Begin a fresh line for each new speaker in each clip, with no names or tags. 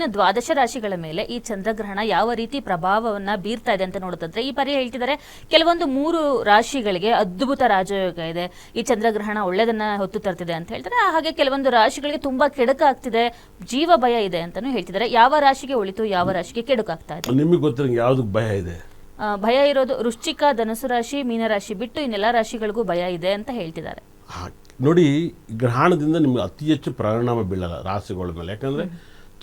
ಇನ್ನು ದ್ವಾದಶ ರಾಶಿಗಳ ಮೇಲೆ ಈ ಚಂದ್ರಗ್ರಹಣ ಯಾವ ರೀತಿ ಪ್ರಭಾವವನ್ನ ಬೀರ್ತಾ ಇದೆ ಅಂತ ನೋಡೋದಾದ್ರೆ ಈ ಪರಿ ಹೇಳ್ತಿದ್ದಾರೆ ಕೆಲವೊಂದು ಮೂರು ರಾಶಿಗಳಿಗೆ ಅದ್ಭುತ ರಾಜಯೋಗ ಇದೆ. ಈ ಚಂದ್ರಗ್ರಹಣ ಒಳ್ಳೆದನ್ನ ಹೊತ್ತು ತರ್ತಿದೆ ಅಂತ ಹೇಳ್ತಾರೆ. ಹಾಗೆ ಕೆಲವೊಂದು ರಾಶಿಗಳಿಗೆ ತುಂಬಾ ಕೆಡುಕಾಗ್ತಿದೆ ಜೀವ ಭಯ ಇದೆ ಅಂತಾನು ಹೇಳ್ತಿದ್ದಾರೆ. ಯಾವ ರಾಶಿಗೆ ಉಳಿತು ಯಾವ ರಾಶಿಗೆ ಕೆಡುಕಾಗ್ತಾ ಇದೆ?
ನಿಮಗೆ ಗೊತ್ತಿರಂಗೆ ಯಾವ್ದು ಭಯ ಇದೆ?
ಆ, ಭಯ ಇರೋದು ವೃಶ್ಚಿಕ ಧನುಸು ರಾಶಿ ಮೀನರಾಶಿ ಬಿಟ್ಟು ಇನ್ನೆಲ್ಲ ರಾಶಿಗಳಿಗೂ ಭಯ ಇದೆ ಅಂತ ಹೇಳ್ತಿದ್ದಾರೆ.
ಹಾ, ನೋಡಿ ಗ್ರಹಣದಿಂದ ನಿಮ್ಗೆ ಅತಿ ಹೆಚ್ಚು ಪರಿಣಾಮ ಬೀಳಲ್ಲ ರಾಶಿಗಳ ಮೇಲೆ. ಯಾಕಂದರೆ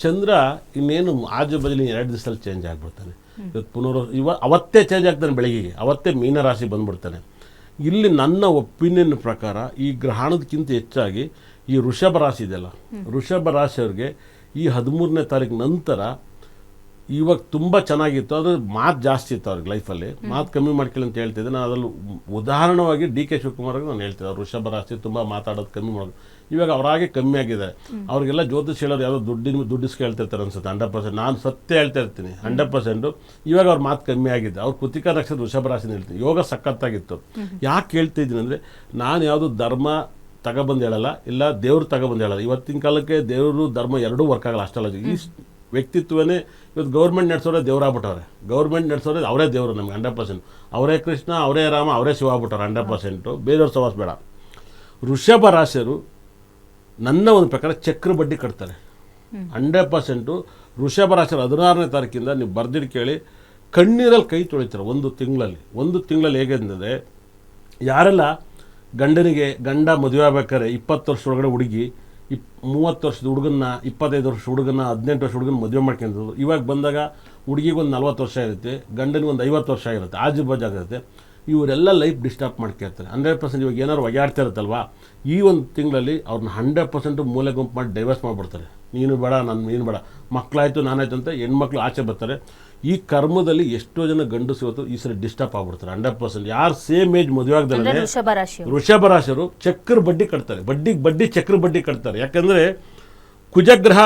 ಚಂದ್ರ ಇನ್ನೇನು ಆಜು ಬದಲಿ ಎರಡು ದಿವಸದಲ್ಲಿ ಚೇಂಜ್ ಆಗಿಬಿಡ್ತಾನೆ. ಇವತ್ತು ಪುನರ್ ಇವ ಅವತ್ತೇ ಚೇಂಜ್ ಆಗ್ತಾನೆ ಬೆಳಗ್ಗೆ ಅವತ್ತೇ ಮೀನರಾಶಿ ಬಂದ್ಬಿಡ್ತಾನೆ. ಇಲ್ಲಿ ನನ್ನ ಒಪಿನಿಯನ್ ಪ್ರಕಾರ ಈ ಗ್ರಹಣದಕ್ಕಿಂತ ಹೆಚ್ಚಾಗಿ ಈ ಋಷಭ ರಾಶಿ ಇದೆಯಲ್ಲ. ಋಷಭ ರಾಶಿಯವ್ರಿಗೆ ಈ ಹದಿಮೂರನೇ ತಾರೀಕು ನಂತರ ಇವಾಗ ತುಂಬ ಚೆನ್ನಾಗಿತ್ತು. ಅದು ಮಾತು ಜಾಸ್ತಿ ಇತ್ತು ಅವ್ರಿಗೆ ಲೈಫಲ್ಲಿ ಮಾತು ಕಮ್ಮಿ ಮಾಡ್ಕೊಳ್ಳಿ ಅಂತ ಹೇಳ್ತಿದ್ದೆ ನಾನು ಅದರಲ್ಲಿ ಉದಾಹರಣವಾಗಿ ಡಿ ಕೆ ಶಿವಕುಮಾರ್ಗೆ ನಾನು ಹೇಳ್ತಿದ್ದೆ. ಅವ್ರು ವೃಷಭ ರಾಶಿ ತುಂಬ ಮಾತಾಡೋದು ಕಮ್ಮಿ ಮಾಡೋದು. ಇವಾಗ ಅವರಾಗೆ ಕಮ್ಮಿ ಆಗಿದೆ. ಅವ್ರಿಗೆಲ್ಲ ಜ್ಯೋತಿಷ್ ಹೇಳೋರು ಯಾವುದೋ ದುಡ್ಡಿನ ದುಡ್ಡು ಕೇಳ್ತಿರ್ತಾರೆ ಅನ್ಸುತ್ತೆ. ಹಂಡ್ರೆಡ್ ಪರ್ಸೆಂಟ್ ನಾನು ಸತ್ಯ ಹೇಳ್ತಾ ಇರ್ತೀನಿ. ಹಂಡ್ರೆಡ್ ಪರ್ಸೆಂಟು ಇವಾಗ ಅವ್ರ ಮಾತು ಕಮ್ಮಿ ಆಗಿದೆ. ಅವ್ರು ಕೃತಿಕ ನಕ್ಷತ್ರ ಋಷಭ ರಾಶಿನ ಹೇಳ್ತೀನಿ ಯೋಗ ಸಖತ್ತಾಗಿತ್ತು. ಯಾಕೆ ಹೇಳ್ತಿದ್ದೀನಿ ಅಂದರೆ ನಾನು ಯಾವುದು ಧರ್ಮ ತಗೊಬಂದು ಹೇಳಲ್ಲ ಇಲ್ಲ ದೇವ್ರು ತಗೊಬಂದು ಹೇಳಲ್ಲ. ಇವತ್ತಿನ ಕಾಲಕ್ಕೆ ದೇವರು ಧರ್ಮ ಎರಡೂ ವರ್ಕ್ ಆಗಲ್ಲ. ಅಷ್ಟಲ್ಲ ಈ ವ್ಯಕ್ತಿತ್ವನೇ ಇವತ್ತು ಗೌರ್ಮೆಂಟ್ ನಡೆಸೋರೆ ದೇವರಾಗ್ಬಿಟ್ಟವ್ರೆ ಗೌರ್ಮೆಂಟ್ ನಡೆಸೋರೆ ಅವರೇ ದೇವರು ನಮ್ಗೆ ಹಂಡ್ರೆಡ್ ಪರ್ಸೆಂಟ್ ಅವರೇ ಕೃಷ್ಣ, ಅವರೇ ರಾಮ, ಅವರೇ ಶಿವ ಆಗ್ಬಿಟ್ಟವ್ರೆ ಹಂಡ್ರೆಡ್ ಪರ್ಸೆಂಟು ಬೇರೆಯವ್ರ ಸವಾಸ ಬೇಡ. ಋಷಭ ರಾಶಿಯರು ನನ್ನ ಒಂದು ಪ್ರಕಾರ ಚಕ್ರ ಬಡ್ಡಿ ಕಟ್ತಾರೆ. ಹಂಡ್ರೆಡ್ ಪರ್ಸೆಂಟು ಋಷಭ ರಾಶಿಯರು ಹದಿನಾರನೇ ತಾರೀಕಿಂದ ನೀವು ಬರ್ದಿಟ್ಟು ಕೇಳಿ ಕಣ್ಣೀರಲ್ಲಿ ಕೈ ತೊಳಿತಾರೆ ಒಂದು ತಿಂಗಳಲ್ಲಿ. ಒಂದು ತಿಂಗಳಲ್ಲಿ ಹೇಗೆ ಅಂದರೆ ಯಾರೆಲ್ಲ ಗಂಡನಿಗೆ ಗಂಡ ಮದುವೆ ಆಗ್ಬೇಕಾದ್ರೆ ಇಪ್ಪತ್ತು ವರ್ಷ ಒಳಗಡೆ ಹುಡುಗಿ ಇಪ್ ಮೂವತ್ತು ವರ್ಷದ ಹುಡುಗನ್ನ, ಇಪ್ಪತ್ತೈದು ವರ್ಷ ಹುಡುಗನ ಹದಿನೆಂಟು ವರ್ಷ ಹುಡುಗನ ಮದುವೆ ಮಾಡ್ಕೊಂಡಿದ್ರು ಇವಾಗ ಬಂದಾಗ ಹುಡುಗಿಗೆ ಒಂದು ನಲ್ವತ್ತು ವರ್ಷ ಇರುತ್ತೆ ಗಂಡನಿಗೆ ಒಂದು ಐವತ್ತು ವರ್ಷ ಇರುತ್ತೆ ಆಜು ಬಾಜು ಆಗಿರುತ್ತೆ. ಇವರೆಲ್ಲ ಲೈಫ್ ಡಿಸ್ಟರ್ಬ್ ಮಾಡ್ಕೊಳ್ತಾರೆ. ಹಂಡ್ರೆಡ್ ಪರ್ಸೆಂಟ್ ಇವಾಗ ಏನಾದ್ರು ಒಗ್ಯಾಡ್ತಾ ಇರುತ್ತಲ್ವಾ? ಈ ಒಂದು ತಿಂಗಳಲ್ಲಿ ಅವ್ರನ್ನ ಹಂಡ್ರೆಡ್ ಪರ್ಸೆಂಟ್ ಮೂಲೆ ಗುಂಪು ಮಾಡಿ ಡೈವರ್ಸ್ ಮಾಡಿಬಿಡ್ತಾರೆ. ನೀನು ಬೇಡ ನಾನು ನೀನು ಬೇಡ. ಮಕ್ಕಳಾಯಿತು ನಾನಾಯ್ತು ಅಂತ ಹೆಣ್ಮಕ್ಳು ಆಚೆ ಬರ್ತಾರೆ. ಈ ಕರ್ಮದಲ್ಲಿ ಎಷ್ಟೋ ಜನ ಗಂಡು ಇವತ್ತು ಈ ಸರಿ ಡಿಸ್ಟರ್ಬ್ ಆಗ್ಬಿಡ್ತಾರೆ ಹಂಡ್ರೆಡ್ ಪರ್ಸೆಂಟ್ ಯಾರು ಸೇಮ್ ಏಜ್ ಮದುವೆ
ಅಂದ್ರೆ
ಋಷಭ
ವೃಷಭ
ರಾಶಿಯರು ಚಕ್ರ ಬಡ್ಡಿ ಕಟ್ತಾರೆ ಬಡ್ಡಿ ಬಡ್ಡಿ ಚಕ್ರ ಬಡ್ಡಿ ಕಟ್ತಾರೆ. ಯಾಕಂದರೆ ಕುಜಗ್ರಹ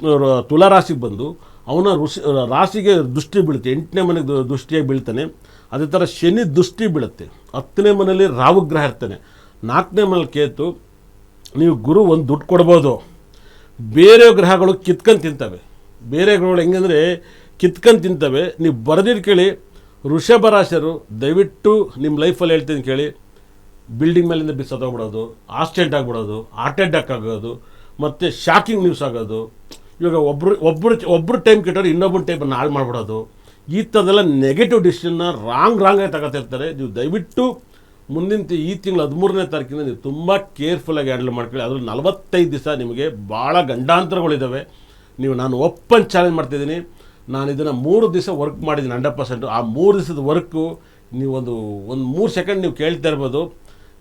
ತುಲಾರಾಶಿಗೆ ತುಲಾ ರಾಶಿಗೆ ಬಂದು ಅವನ ಋಷಿ ರಾಶಿಗೆ ದೃಷ್ಟಿ ಬೀಳುತ್ತೆ ಎಂಟನೇ ಮನೆಗೆ ದೃಷ್ಟಿಯಾಗಿ ಬೀಳ್ತಾನೆ. ಅದೇ ಥರ ಶನಿ ದೃಷ್ಟಿ ಬೀಳುತ್ತೆ. ಹತ್ತನೇ ಮನೆಯಲ್ಲಿ ರಾಹುಗ್ರಹ ಇರ್ತಾನೆ. ನಾಲ್ಕನೇ ಮನೇಲಿ ಕೇತು ನೀವು ಗುರು ಒಂದು ದುಡ್ಡು ಕೊಡ್ಬೋದು. ಬೇರೆ ಗ್ರಹಗಳು ಕಿತ್ಕೊಂಡು ತಿಂತವೆ. ಬೇರೆ ಗ್ರಹಗಳು ಹೆಂಗಂದರೆ ಕಿತ್ಕೊಂಡು ತಿಂತವೆ. ನೀವು ಬರೆದಿದ್ದು ಕೇಳಿ ಋಷಭ ರಾಶರು ದಯವಿಟ್ಟು ನಿಮ್ಮ ಲೈಫಲ್ಲಿ ಹೇಳ್ತೀನಿ ಕೇಳಿ ಬಿಲ್ಡಿಂಗ್ ಮೇಲಿಂದ ಬಿಸೋದೋಗ್ಬಿಡೋದು ಆಕ್ಸಿಡೆಂಟ್ ಆಗಿಬಿಡೋದು ಹಾರ್ಟ್ ಅಟ್ಯಾಕ್ ಆಗೋದು, ಮತ್ತು ಶಾಕಿಂಗ್ ನ್ಯೂಸ್ ಆಗೋದು, ಇವಾಗ ಒಬ್ಬರು ಒಬ್ಬರು ಒಬ್ಬರು ಟೈಮ್ ಕೆಟ್ಟವ್ರು ಇನ್ನೊಬ್ಬರು ಟೈಮನ್ನು ಹಾಳು ಮಾಡಿಬಿಡೋದು. ಈ ಥರದೆಲ್ಲ ನೆಗೆಟಿವ್ ಡಿಸಿಷನ್ನ ರಾಂಗ್ ರಾಂಗಾಗಿ ತಗೋತಿರ್ತಾರೆ. ನೀವು ದಯವಿಟ್ಟು ಮುಂದಿನ ಈ ತಿಂಗಳು ಹದಿಮೂರನೇ ತಾರೀಕಿನ ನೀವು ತುಂಬ ಕೇರ್ಫುಲ್ಲಾಗಿ ಹ್ಯಾಂಡಲ್ ಮಾಡ್ಕೊಳ್ಳಿ. ಅದರಲ್ಲಿ ನಲವತ್ತೈದು ದಿವಸ ನಿಮಗೆ ಭಾಳ ಗಂಡಾಂತರಗಳಿದ್ದಾವೆ ನೀವು ನಾನು ಓಪನ್ ಚಾಲೆಂಜ್ ಮಾಡ್ತಿದ್ದೀನಿ. ನಾನು ಇದನ್ನು ಮೂರು ದಿವಸ ವರ್ಕ್ ಮಾಡಿದ್ದೀನಿ ಹಂಡ್ರೆಡ್ ಪರ್ಸೆಂಟು ಆ ಮೂರು ದಿವಸದ ವರ್ಕು ನೀವೊಂದು ಒಂದು ಮೂರು ಸೆಕೆಂಡ್ ನೀವು ಕೇಳ್ತಾ ಇರ್ಬೋದು.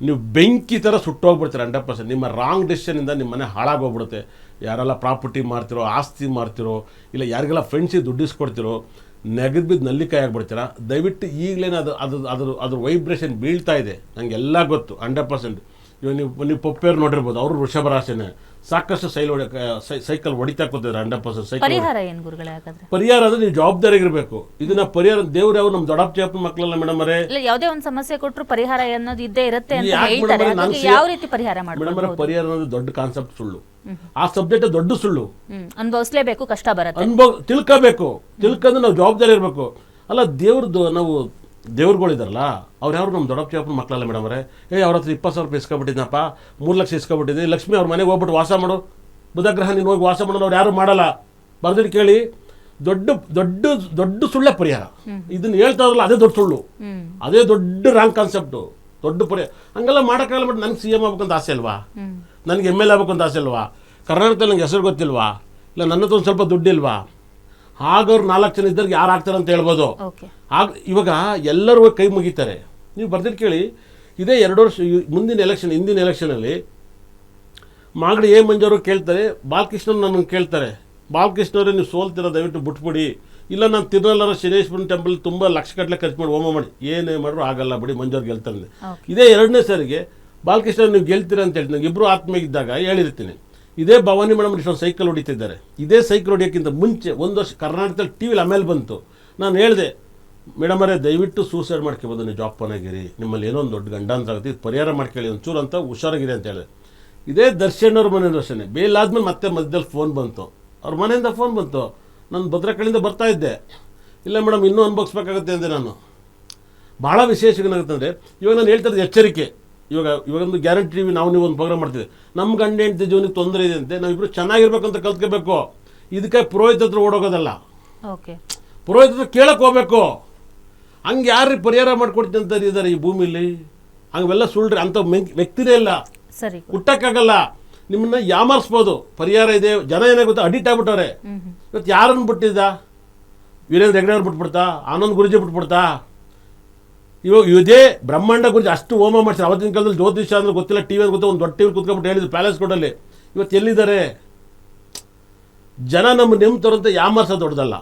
ನೀವು ಬೆಂಕಿ ಥರ ಸುಟ್ಟೋಗ್ಬಿಡ್ತೀರ ಹಂಡ್ರೆಡ್ ಪರ್ಸೆಂಟ್ ನಿಮ್ಮ ರಾಂಗ್ ಡೆಸಿಷನಿಂದ ನಿಮ್ಮ ಮನೆ ಹಾಳಾಗೋಗ್ಬಿಡುತ್ತೆ. ಯಾರೆಲ್ಲ ಪ್ರಾಪರ್ಟಿ ಮಾಡ್ತಿರೋ ಆಸ್ತಿ ಮಾಡ್ತಿರೋ ಇಲ್ಲ ಯಾರಿಗೆಲ್ಲ ಫ್ರೆಂಡ್ಸಿಗೆ ದುಡ್ಡು ಇಸ್ಕೊಡ್ತಿರೋ ನೆಗದ್ ಬಿದ್ದು ನಲ್ಲಿಕಾಯಿ ಆಗಿಬಿಡ್ತೀರಾ? ದಯವಿಟ್ಟು ಈಗಲೇನೆ ಅದು ಅದು ಅದ್ರ ಅದ್ರ ವೈಬ್ರೇಷನ್ ಬೀಳ್ತಾ ಇದೆ. ನನಗೆಲ್ಲ ಗೊತ್ತು ಹಂಡ್ರೆಡ್ ಪರ್ಸೆಂಟ್ ಇವಾಗ ನೀವು ನೀವು ಪೊಪ್ಪೇರ್ ನೋಡಿರ್ಬೋದು ಅವರು ವೃಷಭ ರಾಶಿನೇ ಸಾಕಷ್ಟು ಸೈಲ್ ಹೊಡಿ ಸೈಕಲ್ ಹೊಡಿತಾ ಕೂತಿದ್ದಾರೆ ಹಂಡ್ರೆಡ್ ಪರ್ಸೆಂಟ್ ಸೈಕಲ್
ಪರಿಹಾರ ಏನು ಗುರುಗಳೇ ಹಾಗಾದ್ರೆ?
ಪರಿಹಾರ ಅಂದ್ರೆ ನೀವು ಜವಾಬ್ದಾರಿಗಿರಬೇಕು. ಇದನ್ನ ಪರಿಹಾರ ದೇವ್ರ ಯಾವ ನಮ್ಮ ದೊಡ್ಡಪ್ಪ ಮಕ್ಕಳಲ್ಲ ಮೇಡಮ್ ಅವರೇ?
ಇಲ್ಲ ಯಾವುದೇ ಒಂದು ಸಮಸ್ಯೆ ಕೊಟ್ಟರು ಪರಿಹಾರ ಅನ್ನೋದು ಇದ್ದೇ ಇರುತ್ತೆ ಅಂತ ಹೇಳ್ತಾರೆ. ಹಾಗಾಗಿ ಯಾವ ರೀತಿ ಪರಿಹಾರ
ಮೇಡಮ್ ಅವರೇ
ಮಾಡ್ಬೋದು
ಪರಿಹಾರ ಅನ್ನೋದು ದೊಡ್ಡ ಕಾನ್ಸೆಪ್ಟ್ ಸುಳ್ಳು. ಆ ಸಬ್ಜೆಕ್ಟ್ ದೊಡ್ಡ ಸುಳ್ಳು.
ಅನುಭವಿಸ್ಲೇಬೇಕು ಕಷ್ಟ ಬರುತ್ತೆ.
ಅನುಭವ ತಿಳ್ಕೋಬೇಕು. ತಿಳ್ಕೊಂಡ್ರೆ ನಾವು ಜವಾಬ್ದಾರಿ ಇರಬೇಕು ಅಲ್ಲ ದೇವ್ರದ್ದು ನಾವು ದೇವ್ರುಗಳಿದಾರಲ್ಲ ಅವ್ರು ಯಾರು ನಮ್ಮ ದೊಡ್ಡಪ್ಪ ಚಿಕ್ಕಪ್ಪನ ಮಕ್ಕಳಲ್ಲ ಮೇಡಮ್ ಅವರೇ? ಏ, ಅವ್ರ ಹತ್ರ ಇಪ್ಪತ್ತು ಸಾವಿರ ರೂಪಾಯಿ ಇಸ್ಕೊಬಿಟ್ಟಿದ್ನಪ್ಪ, ಮೂರು ಲಕ್ಷ ಇಸ್ಕೊಬಿಟ್ಟಿದ್ದೀನಿ, ಲಕ್ಷ್ಮಿ ಅವ್ರ ಮನೆಗೆ ಹೋಗ್ಬಿಟ್ಟು ವಾಸ ಮಾಡು. ಬುಧಗ್ರಹ ನೀನು ಹೋಗಿ ವಾಸ ಮಾಡೋದು ಅವ್ರು ಯಾರು ಮಾಡಲ್ಲ. ಬರ್ದಿಟ್ಟು ಕೇಳಿ, ದೊಡ್ಡ ದೊಡ್ಡ ದೊಡ್ಡ ಸುಳ್ಳೆ ಪರಿಹಾರ. ಇದನ್ನ ಹೇಳ್ತಾ ಇದ್ರಲ್ಲ, ಅದೇ ದೊಡ್ಡ ಸುಳ್ಳು. ಅದೇ ದೊಡ್ಡ ರಾಂಗ್ ಕಾನ್ಸೆಪ್ಟು ದೊಡ್ಡ ಪರಿಹಾರ. ಹಂಗೆಲ್ಲ ಮಾಡೋಕ್ಕಾಗಲ್ಲ ಬಟ್ ನನಗೆ ಸಿ ಎಂ ಆಗ್ಬೇಕಂತ ಆಸೆ ಅಲ್ವಾ? ನನಗೆ ಎಂ ಎಲ್ ಎ ಆಗ್ಬೇಕಂತ ಆಸೆ ಅಲ್ವಾ? ಕರ್ನಾಟಕದಲ್ಲಿ ನಂಗೆ ಹೆಸರು ಗೊತ್ತಿಲ್ವಾ? ಇಲ್ಲ ನನ್ನ ಹತ್ರ ಒಂದು ಸ್ವಲ್ಪ ದುಡ್ಡಿಲ್ವಾ? ಹಾಗವ್ರು ನಾಲ್ಕು ಜನ ಇದ್ದವ್ರಿಗೆ ಯಾರು ಆಗ್ತಾರೆ ಅಂತ ಹೇಳ್ಬೋದು. ಆಗ ಇವಾಗ ಎಲ್ಲರೂ ಹೋಗಿ ಕೈ ಮುಗಿತಾರೆ. ನೀವು ಬರ್ದಿಟ್ಟು ಕೇಳಿ ಇದೇ ಎರಡು ವರ್ಷ ಮುಂದಿನ ಎಲೆಕ್ಷನ್ ಹಿಂದಿನ ಎಲೆಕ್ಷನಲ್ಲಿ ಮಾಗಡಿ ಎ ಮಂಜವರು ಕೇಳ್ತಾರೆ ಬಾಲಕೃಷ್ಣನ್ ನನ್ನ ಕೇಳ್ತಾರೆ. ಬಾಲಕೃಷ್ಣವ್ರೆ ನೀವು ಸೋಲ್ತಿರೋ ದಯವಿಟ್ಟು ಬಿಟ್ಬಿಡಿ. ಇಲ್ಲ ನಾನು ತಿರುನಲ್ಲರ ಶನೇಶ್ವರನ ಟೆಂಪಲ್ ತುಂಬ ಲಕ್ಷ ಗಟ್ಟಲೆ ಖರ್ಚು ಮಾಡಿ ಹೋಮ ಮಾಡಿ. ಏನೇ ಮಾಡ್ರು ಆಗಲ್ಲ ಬಿಡಿ ಮಂಜವ್ರು ಗೆಲ್ತಾರೆ. ಇದೇ ಎರಡನೇ ಸಾರಿಗೆ ಬಾಲಕೃಷ್ಣ ನೀವು ಗೆಲ್ತೀರ ಅಂತ ಹೇಳ್ತೀನಿ ಇಬ್ಬರು ಆತ್ಮೀಗಿದ್ದಾಗ ಹೇಳಿರ್ತೀನಿ. ಇದೇ ಭವಾನಿ ಮೇಡಮ್ ಇಷ್ಟೊಂದು ಸೈಕಲ್ ಹೊಡಿತಿದ್ದಾರೆ. ಇದೇ ಸೈಕಲ್ ಹೊಡಿಯೋಕ್ಕಿಂತ ಮುಂಚೆ ಒಂದು ವರ್ಷ ಕರ್ನಾಟಕದಲ್ಲಿ ಟಿ ವಿಲಿ ಆಮೇಲೆ ಬಂತು. ನಾನು ಹೇಳಿದೆ ಮೇಡಮ್ ಅವರೇ ದಯವಿಟ್ಟು ಸೂಸೈಡ್ ಮಾಡ್ಕೊಬೋದು ನೀವು ಜಾಬ್ ಪನಾಗಿರಿ ನಿಮ್ಮಲ್ಲಿ ಏನೋ ಒಂದು ದೊಡ್ಡ ಗಂಡಾಂತರ ಆಗುತ್ತೆ. ಇದು ಪರಿಹಾರ ಮಾಡ್ಕೊಳ್ಳಿ, ಒಂಚೂರು ಅಂತ ಹುಷಾರಾಗಿದೆ ಅಂತ ಹೇಳಿದೆ. ಇದೇ ದರ್ಶನ್ ಅವ್ರ ಮನೆ ದರ್ಶನ. ಬೇಲಾದ್ಮೇಲೆ ಮತ್ತೆ ಮಧ್ಯದಲ್ಲಿ ಫೋನ್ ಬಂತು. ಅವ್ರ ಮನೆಯಿಂದ ಫೋನ್ ಬಂತು. ನಾನು ಭದ್ರಕಳಿಂದ ಬರ್ತಾ ಇದ್ದೆ. ಇಲ್ಲ ಮೇಡಮ್, ಇನ್ನೂ ಅನುಭವಿಸ್ಬೇಕಾಗತ್ತೆ ಅಂದೆ ನಾನು. ಭಾಳ ವಿಶೇಷ ಏನಾಗುತ್ತೆ ಅಂದರೆ, ಇವಾಗ ನಾನು ಹೇಳ್ತಾ ಎಚ್ಚರಿಕೆ. ಇವಾಗ ಇವಾಗೊಂದು ಗ್ಯಾರಂಟಿ ಟಿವಿ ನಾವು ನೀವು ಒಂದು ಪ್ರೋಗ್ರಾಮ್ ಮಾಡ್ತೀವಿ. ನಮ್ಮ ಗಂಡ ಹೆಂಡತಿ ಜೀವನಕ್ಕೆ ತೊಂದರೆ ಇದೆ ಅಂತೆ ನಾವಿಬ್ಬರು ಚೆನ್ನಾಗಿರ್ಬೇಕು ಅಂತ ಕಲ್ತ್ಕೋಬೇಕು. ಇದಕ್ಕೆ ಪುರೋಹಿತ ಹತ್ರ ಓಡೋಗೋದಲ್ಲ.
ಓಕೆ.
ಪುರೋಹಿತ ಹತ್ರ ಕೇಳಕ್ಕೆ ಹೋಗ್ಬೇಕು. ಹಂಗೆ ಯಾರು ಪರಿಹಾರ ಮಾಡ್ಕೊಡ್ತೀನಿ ಅಂತ ಇದ್ದಾರೆ ಈ ಭೂಮಿಲಿ? ಹಂಗೆಲ್ಲ ಸುಳ್ಳ್ರಿ ಅಂಥ ಮೆಂಕ್- ವ್ಯಕ್ತಿನೇ ಇಲ್ಲ.
ಸರಿ.
ಹುಟ್ಟಕ್ಕಾಗಲ್ಲ ನಿಮ್ಮನ್ನ ಯಾಮಾರಿಸ್ಬೋದು. ಪರಿಹಾರ ಇದೆ ಜನ ಏನಾಗುತ್ತೆ ಅಡಿಕ್ಟ್ ಆಗ್ಬಿಟ್ಟವ್ರೆ. ಇವತ್ತು ಯಾರನ್ನು ಬಿಟ್ಟಿದ್ದ? ವೀರೇಂದ್ರ ಹೆಗ್ಡೆ ಅವ್ರು ಬಿಟ್ಬಿಡ್ತಾ? ಆನಂದ್ ಗುರುಜಿ ಬಿಟ್ಬಿಡ್ತಾ? ಇವಾಗ ಇದೇ ಬ್ರಹ್ಮಾಂಡ ಗುರುಜಿ ಅಷ್ಟು ಹೋಮ ಮಾಡ್ತಾರೆ ಅವತ್ತಿನ ಕಾಲದಲ್ಲಿ ಜ್ಯೋತಿಷ ಅಂದ್ರೆ ಗೊತ್ತಿಲ್ಲ ಟಿ ವಿ ಗೊತ್ತಿಲ್ಲ, ಒಂದು ದೊಡ್ಡ ಟಿ ವಿ ಕುತ್ಕೊಂಡ್ಬಿಟ್ಟು ಹೇಳಿದ್ರು ಪ್ಯಾಲೇಸ್ ಕೋಟಲ್ಲಿ ಇವತ್ತು ಎಲ್ಲಿದ್ದಾರೆ? ಜನ ನಮ್ಮ ನೆಮ್ಮತರಂತ ಯಾಮರ್ಸ ದೊಡ್ಡದಲ್ಲ.